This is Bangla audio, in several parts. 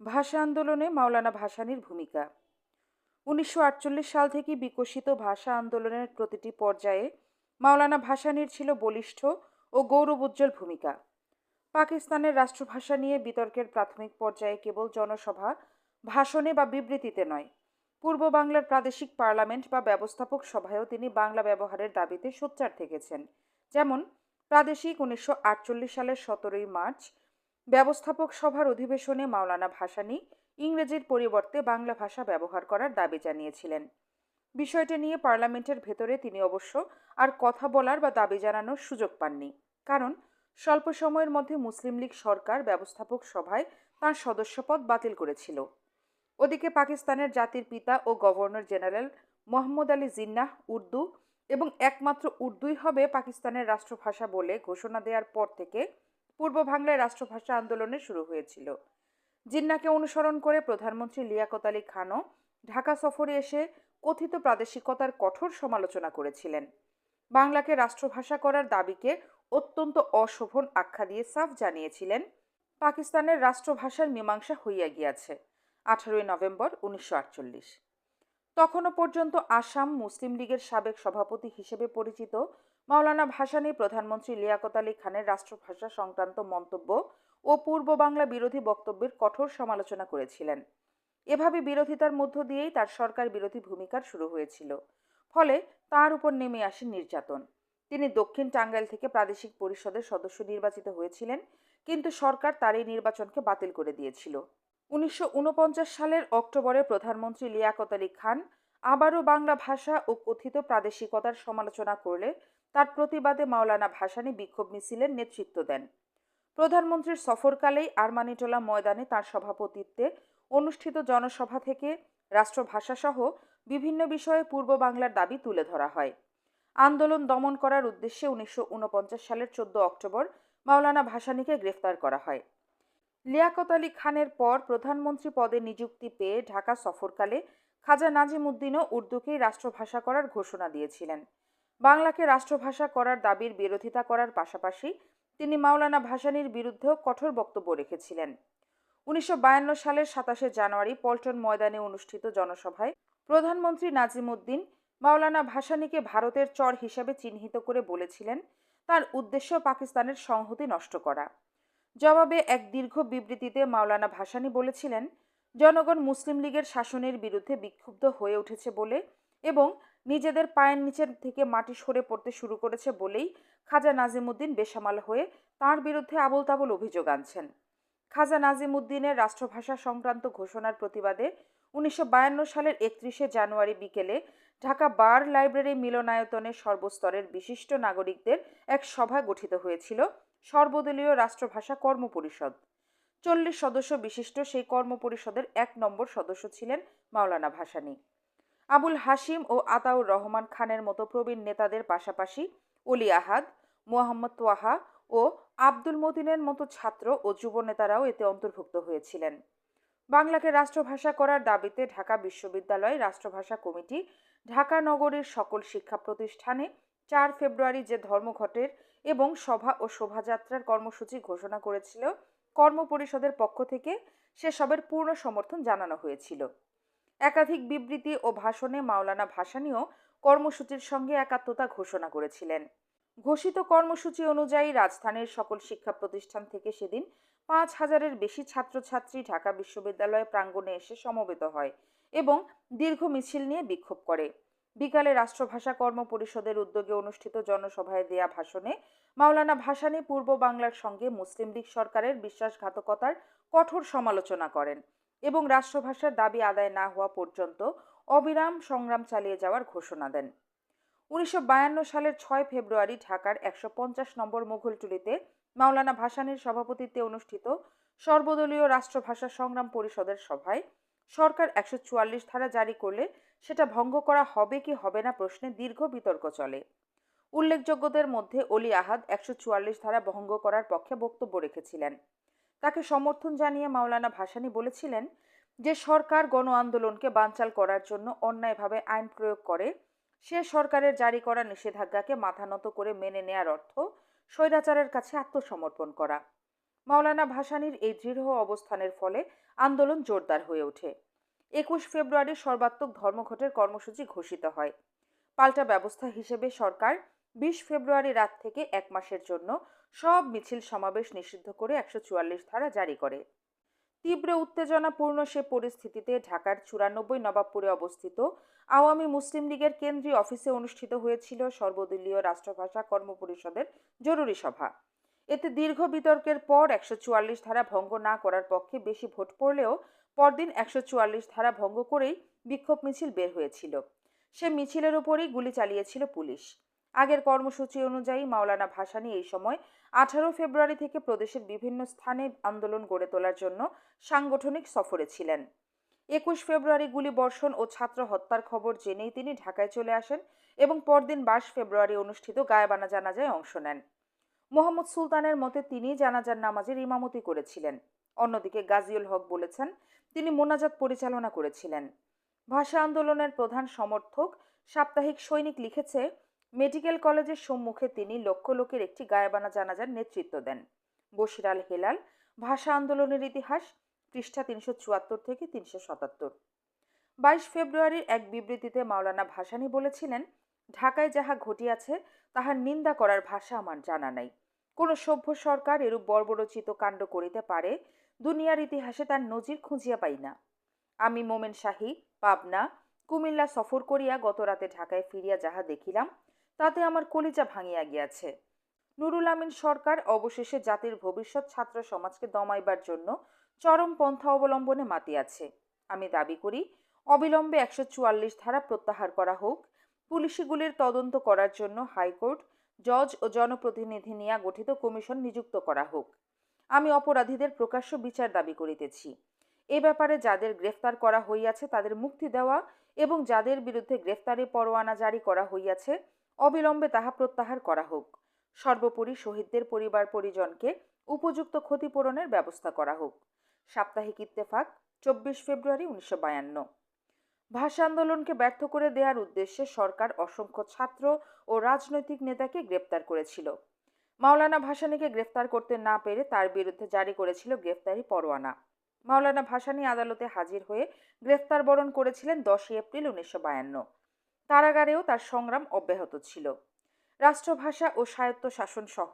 ভাষা আন্দোলনে মাওলানা ভাসানীর ভূমিকা। উনিশশো আটচল্লিশ সাল থেকে বিকশিত ভাষা আন্দোলনের প্রতিটি পর্যায়ে মাওলানা ভাসানীর ছিল বলিষ্ঠ ও গৌরবোজ্জ্বল ভূমিকা। পাকিস্তানের রাষ্ট্রভাষা নিয়ে বিতর্কের প্রাথমিক পর্যায়ে কেবল জনসভা, ভাষণে বা বিবৃতিতে নয়, পূর্ব বাংলার প্রাদেশিক পার্লামেন্ট বা ব্যবস্থাপক সভায়ও তিনি বাংলা ব্যবহারের দাবিতে সোচ্চার থেকেছেন। যেমন, প্রাদেশিক উনিশশো আটচল্লিশ সালের সতেরোই মার্চ ব্যবস্থাপক সভার অধিবেশনে মাওলানা ভাসানী ইংরেজির পরিবর্তে বাংলা ভাষা ব্যবহার করার দাবি জানিয়েছিলেন। বিষয়টি নিয়ে পার্লামেন্টের ভেতরে তিনি অবশ্য আর কথা বলার বা দাবি জানানোর সুযোগ পাননি। কারণ, স্বল্প সময়ের মধ্যে মুসলিম লীগ সরকার ব্যবস্থাপক সভায় তাঁর সদস্যপদ বাতিল করেছিল। ওদিকে পাকিস্তানের জাতির পিতা ও গভর্নর জেনারেল মোহাম্মদ আলী জিন্নাহ উর্দু এবং একমাত্র উর্দুই হবে পাকিস্তানের রাষ্ট্রভাষা বলে ঘোষণা দেওয়ার পর থেকে পূর্ব বাংলায় রাষ্ট্রভাষা আন্দোলনে শুরু হয়েছিল। জিন্নাকে অনুসরণ করে প্রধানমন্ত্রী লিয়াকত আলী খানও ঢাকা সফরে এসে কথিত প্রাদেশিকতার কঠোর সমালোচনা করেছিলেন। বাংলাকে রাষ্ট্রভাষা করার দাবিকে অত্যন্ত অশোভন আখ্যা দিয়ে সাফ জানিয়েছিলেন, পাকিস্তানের রাষ্ট্রভাষার মীমাংসা হইয়া গিয়াছে, আঠারোই নভেম্বর উনিশশো আটচল্লিশ। তখনও পর্যন্ত আসাম মুসলিম লীগের সাবেক সভাপতি হিসেবে পরিচিত মাওলানা ভাসানী প্রধানমন্ত্রী লিয়াকত আলী খানের রাষ্ট্রভাষা সংক্রান্ত মন্তব্য ও পূর্ব বাংলা বিরোধী বক্তব্যের কঠোর সমালোচনা করেছিলেন। এভাবে বিরোধিতার মধ্য দিয়েই তার সরকার বিরোধী ভূমিকার শুরু হয়েছিল। ফলে তার উপর নেমে আসে নির্যাতন। তিনি দক্ষিণ টাঙ্গাইল থেকে প্রাদেশিক পরিষদের সদস্য নির্বাচিত হয়েছিলেন, কিন্তু সরকার তার এই নির্বাচনকে বাতিল করে দিয়েছিল। উনিশশো ঊনপঞ্চাশ সালের অক্টোবরে প্রধানমন্ত্রী লিয়াকত আলী খান আবারও বাংলা ভাষা ও কথিত প্রাদেশিকতার সমালোচনা করলে তার প্রতিবাদে মাওলানা ভাসানী বিক্ষোভ মিছিলের নেতৃত্ব দেন। প্রধানমন্ত্রীর সফরকালেই আরমানিটোলা ময়দানে তার সভাপতিত্বে অনুষ্ঠিত জনসভা থেকে রাষ্ট্রভাষাসহ বিভিন্ন বিষয়ে পূর্ব বাংলার দাবি তুলে ধরা হয়। আন্দোলন দমন করার উদ্দেশ্যে উনিশশো উনপঞ্চাশ সালের চোদ্দ অক্টোবর মাওলানা ভাসানীকে গ্রেফতার করা হয়। লিয়াকত আলী খানের পর প্রধানমন্ত্রী পদে নিযুক্তি পেয়ে ঢাকা সফরকালে খাজা নাজিম উদ্দিনও উর্দুকেই রাষ্ট্রভাষা করার ঘোষণা দিয়েছিলেন। বাংলাকে রাষ্ট্রভাষা করার দাবির বিরোধিতা করার পাশাপাশি তিনি মাওলানা ভাসানির বিরুদ্ধেও কঠোর বক্তব্য রেখেছিলেন। উনিশশো বায়ান্ন সালের সাতাশে জানুয়ারি পল্টন ময়দানে অনুষ্ঠিত জনসভায় প্রধানমন্ত্রী নাজিমুদ্দিন মাওলানা ভাসানীকে ভারতের চর হিসাবে চিহ্নিত করে বলেছিলেন, তার উদ্দেশ্য পাকিস্তানের সংহতি নষ্ট করা। জবাবে এক দীর্ঘ বিবৃতিতে মাওলানা ভাসানী বলেছিলেন জনগণ মুসলিম লীগের শাসনের বিরুদ্ধে বিক্ষুব্ধ হয়ে উঠেছে বলে এবং নিজেদের পায়ের নিচের থেকে মাটি সরে পড়তে শুরু করেছে বলেই খাজা নাজিমুদ্দিন বেসামাল হয়ে তার বিরুদ্ধে আবল তাবল অভিযোগ আনছেন। খাজা নাজিমুদ্দিনের রাষ্ট্রভাষা সংক্রান্ত ঘোষণার প্রতিবাদে উনিশশো বায়ান্ন সালের একত্রিশে জানুয়ারি বিকেলে ঢাকা বার লাইব্রেরি মিলনায়তনে সর্বস্তরের বিশিষ্ট নাগরিকদের এক সভা গঠিত হয়েছিল সর্বদলীয় রাষ্ট্রভাষা কর্ম পরিষদ চল্লিশ সদস্য বিশিষ্ট সেই কর্ম পরিষদের এক নম্বর সদস্য ছিলেন মাওলানা ভাসানী। আবুল হাসিম ও আতাউর রহমান খানের মতো প্রবীণ নেতাদের পাশাপাশি অলি আহাদ, মোহাম্মদ তোয়াহা ও আব্দুল মতিনের মতো ছাত্র ও যুব নেতারাও এতে অন্তর্ভুক্ত হয়েছিলেন। বাংলাকে রাষ্ট্রভাষা করার দাবিতে ঢাকা বিশ্ববিদ্যালয় রাষ্ট্রভাষা কমিটি ঢাকা নগরীর সকল শিক্ষা প্রতিষ্ঠানে চার ফেব্রুয়ারি যে ধর্মঘটের এবং সভা ও শোভাযাত্রার কর্মসূচি ঘোষণা করেছিল কর্ম পরিষদের পক্ষ থেকে সেসবের পূর্ণ সমর্থন জানানো হয়েছিল। একাধিক বিবৃতি ও ভাষণে মাওলানা ভাসানীও কর্মসূচির সঙ্গে একাত্মতা ঘোষণা করেছিলেন। ঘোষিত কর্মসূচি অনুযায়ী রাজধানীর সকল শিক্ষা প্রতিষ্ঠান থেকে সেদিন পাঁচ হাজারের বেশি ছাত্রছাত্রী ঢাকা বিশ্ববিদ্যালয় প্রাঙ্গণে এসে সমবেত হয় এবং দীর্ঘ মিছিল নিয়ে বিক্ষোভ করে। বিকালে রাষ্ট্রভাষা কর্ম পরিষদের উদ্যোগে অনুষ্ঠিত জনসভায় দেয়া ভাষণে মাওলানা ভাসানী পূর্ব বাংলার সঙ্গে মুসলিম লীগ সরকারের বিশ্বাসঘাতকতার কঠোর সমালোচনা করেন এবং রাষ্ট্রভাষার দাবি আদায় না হওয়া পর্যন্ত অবিরাম সংগ্রাম চালিয়ে যাওয়ার ঘোষণা দেন। উনিশশো বায়ান্ন সালের ছয় ফেব্রুয়ারি ঢাকার একশো পঞ্চাশ নম্বর মুঘলটুলিতে মাওলানা ভাসানীর সভাপতিত্বে অনুষ্ঠিত সর্বদলীয় রাষ্ট্রভাষা সংগ্রাম পরিষদের সভায় সরকার একশো চুয়াল্লিশ ধারা জারি করলে সেটা ভঙ্গ করা হবে কি হবে না প্রশ্নে দীর্ঘ বিতর্ক চলে। উল্লেখযোগ্যদের মধ্যে অলি আহাদ একশো চুয়াল্লিশ ধারা ভঙ্গ করার পক্ষে বক্তব্য রেখেছিলেন। তাকে সমর্থন জানিয়ে মাওলানা ভাসানী বলেছিলেন যে, সরকার গণ আন্দোলনকে বানচাল করার জন্য অন্যায়ভাবে আইন প্রয়োগ করে, সে সরকারের জারি করা নিষেধাজ্ঞাকে মাথা নত করে মেনে নেয়ার অর্থ স্বৈরাচারের কাছে আত্মসমর্পণ করা। মাওলানা ভাসানীর এই দৃঢ় অবস্থানের ফলে আন্দোলন জোরদার হয়ে ওঠে। একুশ ফেব্রুয়ারি সর্বাত্মক ধর্মঘটের কর্মসূচি ঘোষিত হয়। পাল্টা ব্যবস্থা হিসেবে সরকার বিশ ফেব্রুয়ারি রাত থেকে এক মাসের জন্য সব মিছিল সমাবেশ নিষিদ্ধ করে একশো চুয়াল্লিশ ধারা জারি করে। তীব্র উত্তেজনাপূর্ণ সে পরিস্থিতিতে ঢাকার চুরানব্বই নবাবপুরে অবস্থিত আওয়ামী মুসলিম লীগের কেন্দ্রীয় অফিসে অনুষ্ঠিত হয়েছিল সর্বদলীয় রাষ্ট্রভাষা কর্মপরিষদের জরুরি সভা। এতে দীর্ঘ বিতর্কের পর একশো চুয়াল্লিশ ধারা ভঙ্গ না করার পক্ষে বেশি ভোট পড়লেও পরদিন একশো চুয়াল্লিশ ধারা ভঙ্গ করেই বিক্ষোভ মিছিল বের হয়েছিল। সে মিছিলের উপরেই গুলি চালিয়েছিল পুলিশ। আগের কর্মসূচি অনুযায়ী মাওলানা ভাসানী এই সময় আঠারো ফেব্রুয়ারি থেকে প্রদেশের বিভিন্ন স্থানে আন্দোলন গড়ে তোলার জন্য সাংগঠনিক সফরে ছিলেন। একুশ ফেব্রুয়ারি গুলি বর্ষণ ও ছাত্র হত্যার খবর জেনেই তিনি ঢাকায় চলে আসেন এবং পরদিন বাইশ ফেব্রুয়ারি অনুষ্ঠিত গায়েবানা জানাজায় অংশ নেন। মোহাম্মদ সুলতানের মতে তিনি জানাজার নামাজের ইমামতি করেছিলেন। অন্যদিকে গাজিউল হক বলেছেন তিনি মোনাজাত পরিচালনা করেছিলেন। ভাষা আন্দোলনের প্রধান সমর্থক, সাপ্তাহিক সৈনিক লিখেছে, মেডিকেল কলেজের সম্মুখে তিনি লক্ষ লোকের একটি গায়েবানা জানাজার নেতৃত্ব দেন। বশির আল হেলাল, ভাষা আন্দোলনের ইতিহাস, পৃষ্ঠা তিনশো চুয়াত্তর থেকে তিনশো সাতাত্তর। বাইশ ফেব্রুয়ারির এক বিবৃতিতে মাওলানা ভাসানী বলেছিলেন, ঢাকায় যাহা ঘটিয়াছে, তাহার নিন্দা করার ভাষা আমার জানা নাই। কোনো সভ্য সরকার এরূপ বর্বরচিত কাণ্ড করিতে পারে দুনিয়ার ইতিহাসে তার নজির খুঁজিয়া পাই না। আমি মোমেন শাহী, পাবনা, কুমিল্লা সফর করিয়া গত রাতে ঢাকায় ফিরিয়া যাহা দেখিলাম, তাতে আমার কলিজা ভাঙিয়া গিয়াছে। নুরুল আমিন সরকার অবশেষে জাতির ভবিষ্যৎ ছাত্র সমাজকে দমাইবার জন্য চরম পন্থা অবলম্বনে মাতিয়াছে। আমি দাবি করি, অবিলম্বে একশো চুয়াল্লিশ ধারা প্রত্যাহার করা হোক। পুলিশিগুলির তদন্ত করার জন্য হাইকোর্ট, জজ ও জনপ্রতিনিধি নিয়ে গঠিত কমিশন নিযুক্ত করা হোক। আমি অপরাধীদের প্রকাশ্য বিচার দাবি করিতেছি। এ ব্যাপারে যাদের গ্রেফতার করা হইয়াছে তাদের মুক্তি দেওয়া এবং যাদের বিরুদ্ধে গ্রেফতারি পরোয়ানা জারি করা হইয়াছে, অবিলম্বে তাহা প্রত্যাহার করা হোক। সর্বোপরি শহীদদের পরিবার পরিজনকে উপযুক্ত ক্ষতিপূরণের ব্যবস্থা করা হোক। সাপ্তাহিক ইত্তেফাক, চব্বিশ ফেব্রুয়ারি উনিশশো বায়ান্ন। ভাষা আন্দোলনকে ব্যর্থ করে দেওয়ার উদ্দেশ্যে সরকার অসংখ্য ছাত্র ও রাজনৈতিক নেতাকে গ্রেপ্তার করেছিল। মাওলানা ভাসানীকে গ্রেফতার করতে না পেরে তার বিরুদ্ধে জারি করেছিল গ্রেফতারি পরোয়ানা। মাওলানা ভাসানী আদালতে হাজির হয়ে গ্রেফতার বরণ করেছিলেন দশই এপ্রিল উনিশশো বায়ান্ন। কারাগারেও তার সংগ্রাম অব্যাহত ছিল। রাষ্ট্রভাষা ও স্বায়ত্ত শাসন সহ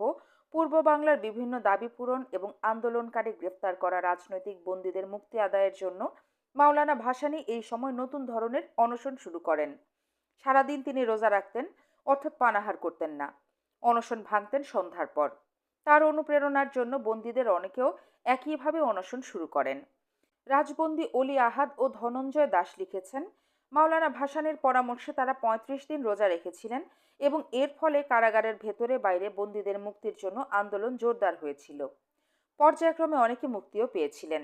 পূর্ব বাংলার বিভিন্ন দাবি পূরণ এবং আন্দোলনকারী গ্রেফতার করা রাজনৈতিক বন্দীদের মুক্তি আদায়ের জন্য মাওলানা ভাসানী এই সময় নতুন ধরনের অনশন শুরু করেন। সারাদিন তিনি রোজা রাখতেন, অর্থাৎ পানাহার করতেন না। অনশন ভাঙতেন সন্ধ্যার পর। তার অনুপ্রেরণার জন্য বন্দীদের অনেকেও একইভাবে অনশন শুরু করেন। রাজবন্দী অলি আহাদ ও ধনঞ্জয় দাস লিখেছেন, মাওলানা ভাসানের পরামর্শে তারা পঁয়ত্রিশ দিন রোজা রেখেছিলেন এবং এর ফলে কারাগারের ভেতরে বাইরে বন্দীদের মুক্তির জন্য আন্দোলন জোরদার হয়েছিল। পর্যায়ক্রমে অনেকে মুক্তিও পেয়েছিলেন।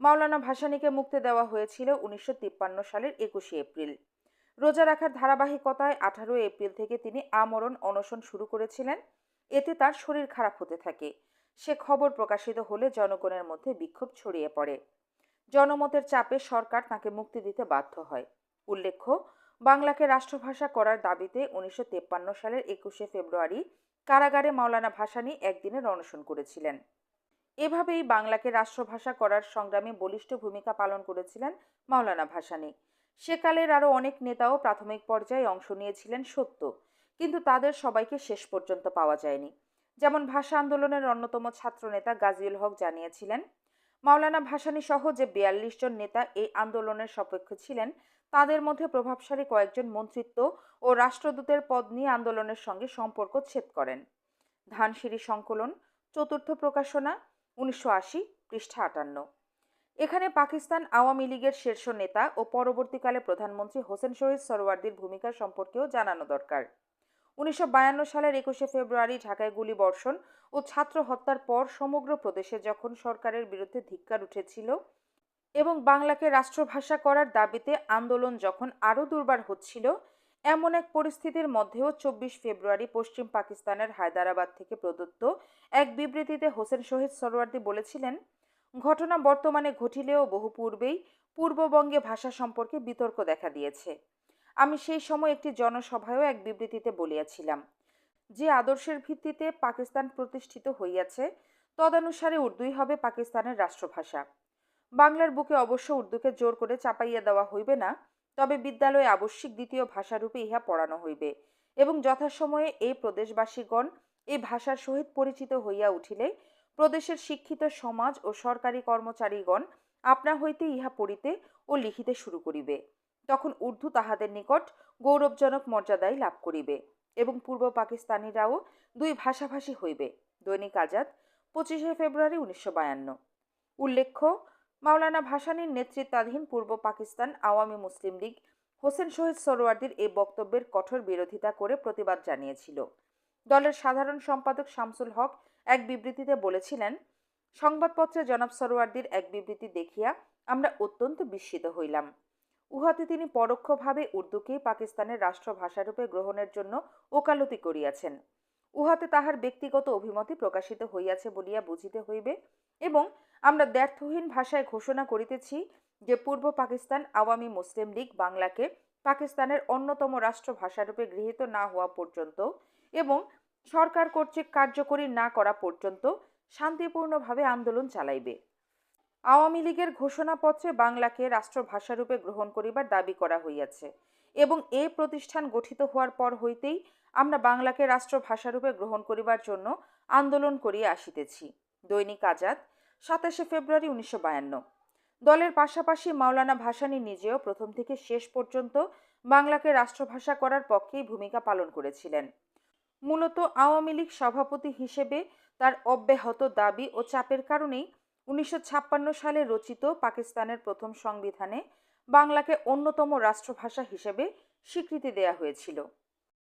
মাওলানা ভাসানীকে মুক্তি দেওয়া হয়েছিল উনিশশো তিপ্পান্ন সালের একুশে এপ্রিল। রোজা রাখার ধারাবাহিকতায় আঠারো এপ্রিল থেকে তিনি আমরণ অনশন শুরু করেছিলেন। এতে তার শরীর খারাপ হতে থাকে। সে খবর প্রকাশিত হলে জনগণের মধ্যে বিক্ষোভ ছড়িয়ে পড়ে। জনমতের চাপে সরকার তাকে মুক্তি দিতে বাধ্য হয়। উল্লেখ্য, বাংলাকে রাষ্ট্রভাষা করার দাবিতে উনিশশো সালের একুশে ফেব্রুয়ারি কারাগারে মাওলানা ভাসানী একদিনের অনশন করেছিলেন। এভাবেই বাংলাকে রাষ্ট্রভাষা করার সংগ্রামে বলিষ্ঠ ভূমিকা পালন করেছিলেন মাওলানা ভাসানী। সেকালের আরও অনেক নেতাও প্রাথমিক পর্যায়ে অংশ নিয়েছিলেন সত্য। কিন্তু তাদের সবাইকে শেষ পর্যন্ত পাওয়া যায়নি। যেমন ভাষা আন্দোলনের অন্যতম ছাত্রনেতা গাজিউল হক জানিয়েছিলেন, মাওলানা ভাসানী সহ যে বিয়াল্লিশ জন নেতা এই আন্দোলনের সপক্ষে ছিলেন, তাদের মধ্যে প্রভাবশালী কয়েকজন মন্ত্রিত্ব ও রাষ্ট্রদূতের পদ নিয়ে আন্দোলনের সঙ্গে সম্পর্ক ছেদ করেন। ধানসিঁড়ি সংকলন, চতুর্থ প্রকাশনা, উনিশশো আশি, পৃষ্ঠা আটান্ন। এখানে পাকিস্তান আওয়ামী লীগের শীর্ষ নেতা ও পরবর্তীকালে প্রধানমন্ত্রী হোসেন শহীদ সরওয়ার্দির ভূমিকা সম্পর্কেও জানানো দরকার। উনিশশো বায়ান্ন সালের একুশে ফেব্রুয়ারি ঢাকায় গুলি বর্ষণ ও ছাত্র হত্যার পর সমগ্র প্রদেশে যখন সরকারের বিরুদ্ধে ধিক্কার উঠেছিল এবং বাংলাকে রাষ্ট্রভাষা করার দাবিতে আন্দোলন যখন আরও দুর্বার হচ্ছিল, এমন এক পরিস্থিতির মধ্যেও চব্বিশ ফেব্রুয়ারি পশ্চিম পাকিস্তানের হায়দ্রাবাদ থেকে প্রদত্ত এক বিবৃতিতে হোসেন শহীদ সরওয়ার্দি বলেছিলেন ঘটনা বর্তমানে ঘটিলেও বহু পূর্বেই পূর্ববঙ্গে ভাষা সম্পর্কে বিতর্ক দেখা দিয়েছে। আমি সেই সময় একটি জনসভায়ও এক বিবৃতিতে বলিয়াছিলাম যে আদর্শের ভিত্তিতে পাকিস্তান প্রতিষ্ঠিত হইয়াছে, তদানুসারে উর্দুই হবে পাকিস্তানের রাষ্ট্রভাষা। বাংলার বুকে অবশ্য উর্দুকে জোর করে চাপাইয়া দেওয়া হইবে না, তবে বিদ্যালয়ে আবশ্যিক দ্বিতীয় ভাষারূপে ইহা পড়ানো হইবে এবং যথাসময়ে এই প্রদেশবাসীগণ এই ভাষার সহিত পরিচিত হইয়া উঠিলে প্রদেশের শিক্ষিত সমাজ ও সরকারি কর্মচারীগণ আপনা হইতে ইহা পড়িতে ও লিখিতে শুরু করিবে। তখন উর্দু তাহাদের নিকট গৌরবজনক মর্যাদাই লাভ করিবে এবং পূর্ব পাকিস্তানিরাও দুই ভাষাভাষী হইবে। দৈনিক আজাদ, পঁচিশে ফেব্রুয়ারি, উনিশশো বায়ান্ন। উল্লেখ্য, মাওলানা ভাসানীর নেতৃত্বাধীন পূর্ব পাকিস্তান আওয়ামী মুসলিম লীগ হোসেন শহীদ সরোয়ার্দির এই বক্তব্যের কঠোর বিরোধিতা করে প্রতিবাদ জানিয়েছিল। দলের সাধারণ সম্পাদক শামসুল হক এক বিবৃতিতে বলেছিলেন, সংবাদপত্রে জনাব সরোয়ার্দির এক বিবৃতি দেখিয়া আমরা অত্যন্ত বিস্মিত হইলাম। উহাতে তিনি পরোক্ষভাবে উর্দুকে পাকিস্তানের রাষ্ট্রভাষারূপে গ্রহণের জন্য ওকালতি করিয়াছেন। উহাতে তাহার ব্যক্তিগত অভিমতি প্রকাশিত হইয়াছে বলিয়া বুঝিতে হইবে এবং আমরা দ্ব্যর্থহীন ভাষায় ঘোষণা করিতেছি যে পূর্ব পাকিস্তান আওয়ামী মুসলিম লীগ বাংলাকে পাকিস্তানের অন্যতম রাষ্ট্রভাষারূপে গৃহীত না হওয়া পর্যন্ত এবং সরকার কর্তৃক কার্যকরী না করা পর্যন্ত শান্তিপূর্ণভাবে আন্দোলন চালাইবে। আওয়ামী লীগের ঘোষণাপত্রে বাংলাকে রাষ্ট্রভাষারূপে গ্রহণ করিবার দাবি করা হইয়াছে এবং এ প্রতিষ্ঠান গঠিত হওয়ার পর হইতেই আমরা বাংলাকে রাষ্ট্রভাষারূপে গ্রহণ করিবার জন্য আন্দোলন করিয়া আসিতেছি। দৈনিক আজাদ, সাতাশে ফেব্রুয়ারি উনিশশো বায়ান্ন। দলের পাশাপাশি মাওলানা ভাসানী নিজেও প্রথম থেকে শেষ পর্যন্ত বাংলাকে রাষ্ট্রভাষা করার পক্ষেই ভূমিকা পালন করেছিলেন। মূলত আওয়ামী লীগ সভাপতি হিসেবে তার অব্যাহত দাবি ও চাপের কারণেই উনিশশো ছাপ্পান্ন সালে রচিত পাকিস্তানের প্রথম সংবিধানে বাংলাকে অন্যতম রাষ্ট্রভাষা হিসেবে স্বীকৃতি দেয়া হয়েছিল।